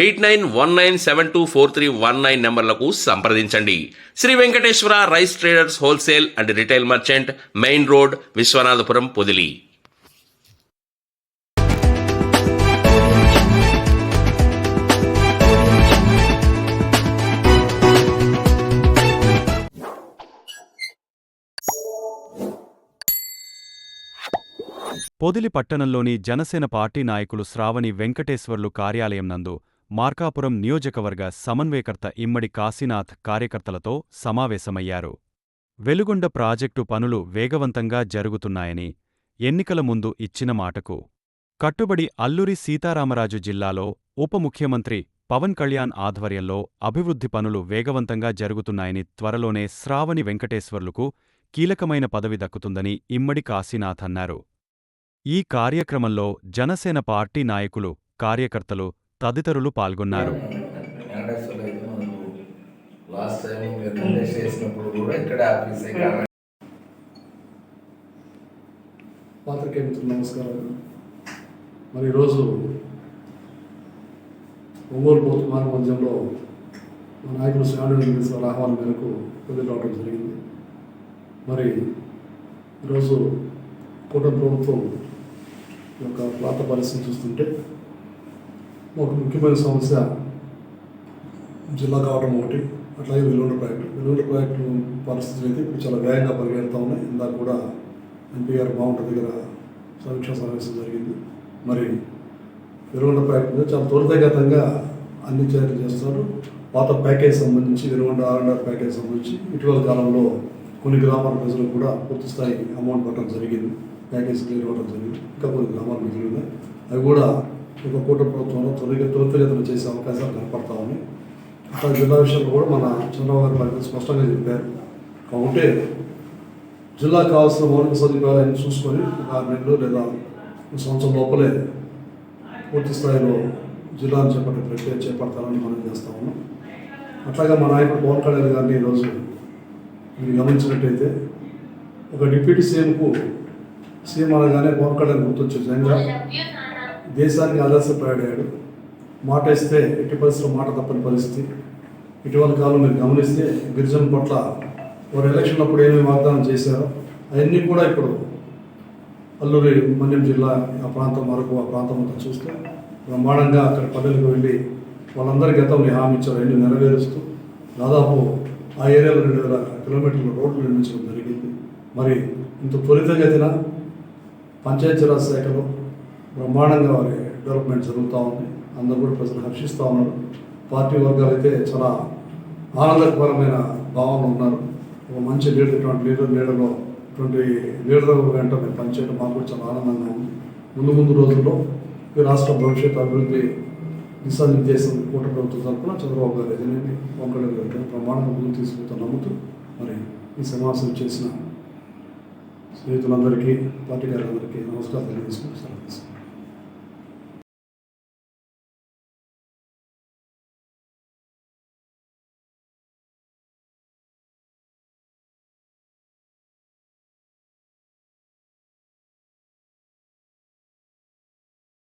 eight nine one nine seven two four three one nine నెంబర్లకు సంప్రదించండి. Sri Venkateswara rice traders wholesale and retail merchant main road Viswanathapuram Podili. Podili పట్టణంలోని Janasena party నాయకులు శ్రావణి వెంకటేశ్వర్లు కార్యాలయం నందు మార్కాపురం నియోజకవర్గ సమన్వయకర్త ఇమ్మడి కాశీనాథ్ కార్యకర్తలతో సమావేశమయ్యారు. వెలుగొండ ప్రాజెక్టు పనులు వేగవంతంగా జరుగుతున్నాయని ఎన్నికల ముందు ఇచ్చిన మాటకు. కట్టుబడి అల్లూరి సీతారామరాజు జిల్లాలో ఉప ముఖ్యమంత్రి పవన్ కళ్యాణ్ ఆధ్వర్యంలో అభివృద్ధి పనులు వేగవంతంగా జరుగుతున్నాయని త్వరలోనే శ్రావణి వెంకటేశ్వర్లకు కీలకమైన పదవి దక్కుతుందని ఇమ్మడి కాశీనాథ్ అన్నారు. ఈ కార్యక్రమంలో జనసేన పార్టీ నాయకులు కార్యకర్తలు తదితరులు పాల్గొన్నారు. పాత్రికే లాస్ట్ మీరు చేసినప్పుడు మిత్రులు నమస్కారం మరి ఈరోజు ఒంగోలు పోతుమాన మధ్యంలో మా నాయకులు శ్రావణ వెంకటేశ్వర ఆహ్వానం మేరకు పొద్దు రావడం జరిగింది. మరి ఈరోజు కూటమి ప్రభుత్వం యొక్క పాత పరిస్థితి చూస్తుంటే ఒక ముఖ్యమైన సమస్య జిల్లా కావడం ఒకటి అట్లాగే వెలుగుండ ప్రాజెక్టు. వెలుగుల ప్రాజెక్టు పరిస్థితులు అయితే ఇప్పుడు చాలా వేగంగా పరిగెడుతూ ఉన్నాయి. ఇందాక కూడా ఎంపీ గారు బాగుంటుంది దగ్గర సమీక్షా సమావేశం జరిగింది. మరి వెలుగొండ ప్రాజెక్టు మీద చాలా త్వరితగతంగా అన్ని చర్యలు చేస్తారు పాత ప్యాకేజ్ సంబంధించి వెలుగొండ ఆర్ఎండ్ఆర్ ప్యాకేజ్ సంబంధించి ఇటీవల కాలంలో కొన్ని గ్రామాల ప్రజలకు కూడా పూర్తి స్థాయి అమౌంట్ పట్టడం జరిగింది. ప్యాకేజ్ క్లియర్ అవ్వడం జరిగింది. ఇంకా కొన్ని గ్రామాలు మిగిలి ఉన్నాయి. అవి కూడా ఒక కూట ప్రభుత్వంలో తొలగి త్వరితగతిన చేసే అవకాశాలు కనపడతా ఉన్నాయి. అట్లా జిల్లా విషయంలో కూడా మన చంద్రబాబు గారు మనకి స్పష్టంగా చెప్పారు. కాబట్టి జిల్లాకు కావాల్సిన మౌలిక సదుపాయాలను చూసుకొని ఒక ఆరు నెలలు లేదా సంవత్సరం లోపలే పూర్తి స్థాయిలో జిల్లాను చేపట్టే ప్రక్రియ చేపడతారని మనం చేస్తా ఉన్నాం. అట్లాగే మా నాయకుడు పవన్ కళ్యాణ్ గారిని ఈరోజు మీరు గమనించినట్టయితే ఒక డిప్యూటీ సీఎంకు సీఎం అనగానే పవన్ కళ్యాణ్ గుర్తొచ్చే విధంగా దేశానికి ఆదర్శపడాడు మాట ఇస్తే ఎట్టి పరిస్థితుల్లో మాట తప్పని పరిస్థితి. ఇటీవల కాలం మీరు గమనిస్తే గిరిజన పట్ల వారు ఎలక్షన్ అప్పుడు ఏమేమి వాగ్దానం చేశారో అవన్నీ కూడా ఇప్పుడు అల్లూరి మన్యం జిల్లా ఆ ప్రాంతం వరకు ఆ ప్రాంతం అంతా చూస్తే బ్రహ్మాండంగా అక్కడ పల్లెలకు వెళ్ళి వాళ్ళందరి గతంలో హామీ ఇచ్చారు. అన్ని నెరవేరుస్తూ దాదాపు ఆ ఏరియాలో రెండు వేల కిలోమీటర్ల రోడ్లు నిర్మించడం జరిగింది. మరి ఇంత త్వరితగతిన పంచాయతీరాజ్ శాఖలో బ్రహ్మాండంగా వారి డెవలప్మెంట్ జరుగుతూ ఉంది. అందరూ కూడా ప్రజలు హర్షిస్తూ ఉన్నారు. పార్టీ వర్గాలు అయితే చాలా ఆనందకరమైన భావనలో ఉన్నారు. ఒక మంచి లీడర్ ఇటువంటి లీడర్ లీడర్లో ఇటువంటి లీడర్ వెంట మేము పనిచేయడం మాకు కూడా చాలా ఆనందంగా ఉంది. ముందు ముందు రోజుల్లో ఈ రాష్ట్ర భవిష్యత్తు అభివృద్ధి దిశానిర్దేశం కూట ప్రభుత్వం తరఫున చంద్రబాబు గారు ఎదురైంది. వెంకట గారు ప్రమాణంగా ముందు తీసుకుంటూ నమ్ముతూ మరి ఈ సమావేశం చేసిన స్నేహితులందరికీ పార్టీ గారందరికీ నమస్కారం తెలియజేసుకుంటూ సెలవు